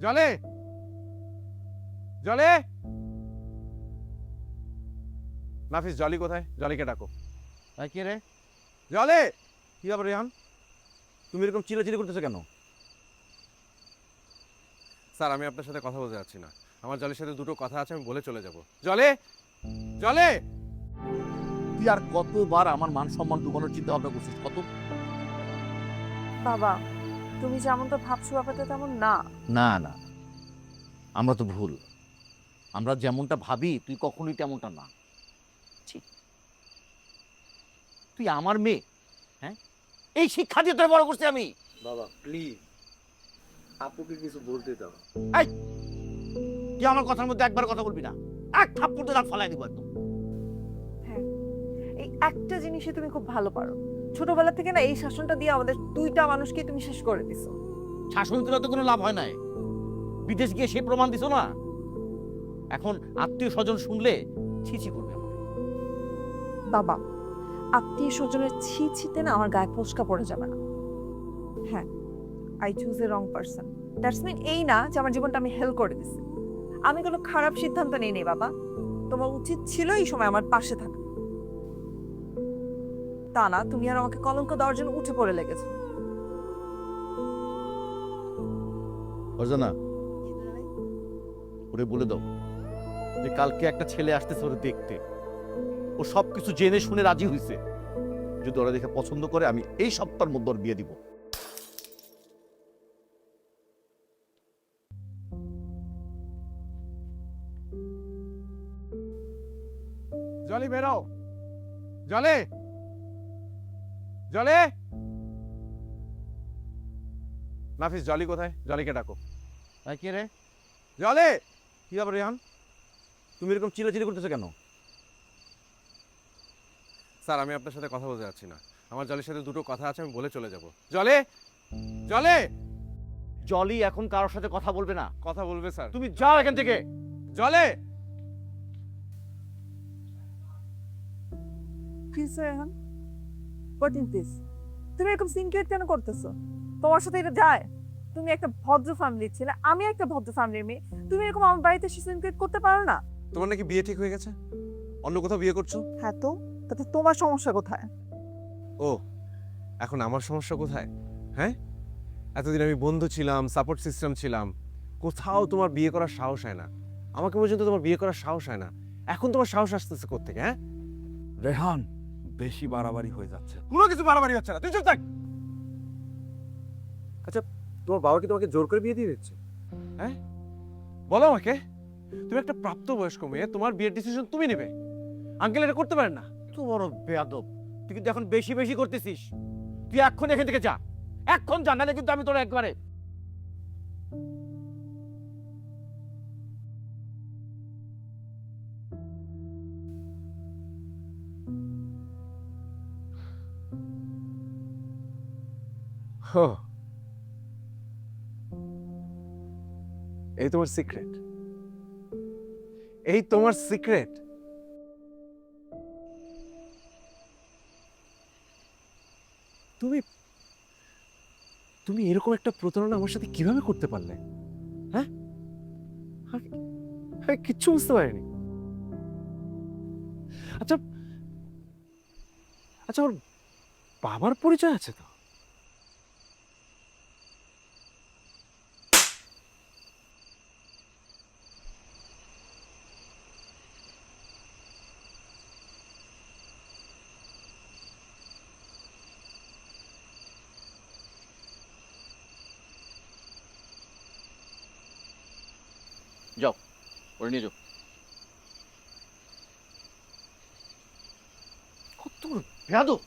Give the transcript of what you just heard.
জলে। জলে। নাফিস জলি কোথায়? জলিকে ডাকো। ভাই কে রে? জলে। কি ব্যাপার রেহান? তুমি এরকম চিল্লাচিল্লি করতেছো কেন? স্যার আমি আপনার সাথে কথা বলতে যাচ্ছি না। আমার জলের সাথে দুটো কথা আছে আমি বলে চলে যাব। জলে। জলে। তুই আর কতবার আমার মান সম্মান ডুবানোর চিন্তা ভাবনা করছিস কত? বাবা তুমি যেমনটা ভাবছ ব্যাপারটা তেমন না। না না। আমরা তো ভুল। আমরা যেমনটা ভাবি তুই কখনোই তেমনটা না। তুই আমার মেয়ে হ্যাঁ? এই শিক্ষা দিয়ে তোর বড় করছি আমি। বাবা প্লিজ আপুকে কিছু বলতে দাও। এই! তুই আমার কথার মধ্যে একবার কথা বলবি না। এক থাপ্পড় তো দাঁত ফালাই দিব একদম। হ্যাঁ। এই একটা জিনিসে তুমি খুব ভালো পারো। ছোটবেলা থেকে না এই শাসনটা দিয়ে আমাদের দুইটা মানুষকে তুমি শেষ করে দিছো। শাসন করে তো কোনো লাভ হয় নাই। বিদেশ গিয়ে সে প্রমাণ দিছো না? এখন আত্মীয় স্বজন শুনলে ছিছি করবে বাবা আত্মীয় স্বজনের ছি ছিতে না আমার গায়ে ফসকা পড়ে যাবে না। হ্যাঁ I choose a wrong person that's mean এই না যে আমার জীবনটা আমি হেল করে দিছি। আমি কোনো খারাপ সিদ্ধান্ত নেই নি বাবা। তোমার উচিত ছিল এই সময় আমার পাশে থাকা। তা না তুমি আর আমাকে কলঙ্ক দেওয়ার জন্য উঠে পড়ে লেগেছো। অর্জনা ওরে বলে দাও যে কালকে একটা ছেলে আসতেছে ওরে দেখতে। ও সব কিছু জেনে শুনে রাজি হয়েছে যদি ওরা দেখে পছন্দ করে আমি এই সপ্তাহের মধ্যে ওর বিয়ে দিব। জলি বেরো। জলে! জলে? নাফিস জলি কোথায়? জলিকে ডাকো। ভাই কে রে? জলে? কি ব্যাপার রেহান? তুমি এরকম চিল্লাচিল্লি করতেছো কেন? স্যার আমি আপনার সাথে কথা বলতে যাচ্ছি না। আমার জলের সাথে দুটো কথা আছে আমি বলে চলে যাব। জলে? জলে? জলি এখন কারোর সাথে কথা বলবে না। কথা বলবে স্যার। তুমি যাও এখান থেকে। জলে? Please Rehan? What is this তুমি এরকম সিনক্রেট কেন করতেছো? তোমার সাথে এটা যায়। তুমি একটা ভদ্র ফ্যামিলির ছেলে আমি একটা ভদ্র ফ্যামিলির মেয়ে। তুমি এরকম আমার বাড়িতে সিনক্রেট করতে পারো না? তোমার নাকি বিয়ে ঠিক হয়ে গেছে? অন্য কোথাও বিয়ে করছ? হ্যাঁ তো তাতে তোমার সমস্যা কোথায়? ও এখন আমার সমস্যা কোথায়? হ্যাঁ? এতদিন আমি বন্ধু ছিলাম সাপোর্ট সিস্টেম ছিলাম। কোথাও তোমার বিয়ে করার সাহস হয় না। আমাকে পর্যন্ত তোমার বিয়ে করার সাহস হয় না। এখন তোমার সাহস আসতেছে কোথেকে হ্যাঁ? রেহান বেশি বাড়াবাড়ি হয়ে যাচ্ছে। কোনো কিছু বাড়াবাড়ি হচ্ছে না। তুই চুপ থাক। আচ্ছা তোমার বাবা কি তোমাকে জোর করে বিয়ে দিয়ে দিচ্ছে? হ্যাঁ? বলো আমাকে তুমি একটা প্রাপ্তবয়স্ক মেয়ে তোমার বিয়ের ডিসিশন তুমি নেবে। আঙ্কেল এটা করতে পারেন না। তো বড় বেয়াদব। তুই কিন্তু এখন বেশি বেশি করতেছিস। তুই এখন এখান থেকে যা। এখন যা নাহলে কিন্তু আমি তোর একবারে হো এই তোমার সিক্রেট এই তোমার সিক্রেট তুমি তুমি এরকম একটা প্রতারণা আমার সাথে কীভাবে করতে পারলে? হ্যাঁ? কিচ্ছু বুঝতে পারিনি। আচ্ছা আচ্ছা ওর বাবার পরিচয় আছে তো? ওরে নিয়ে যাও। কত বেয়াদব!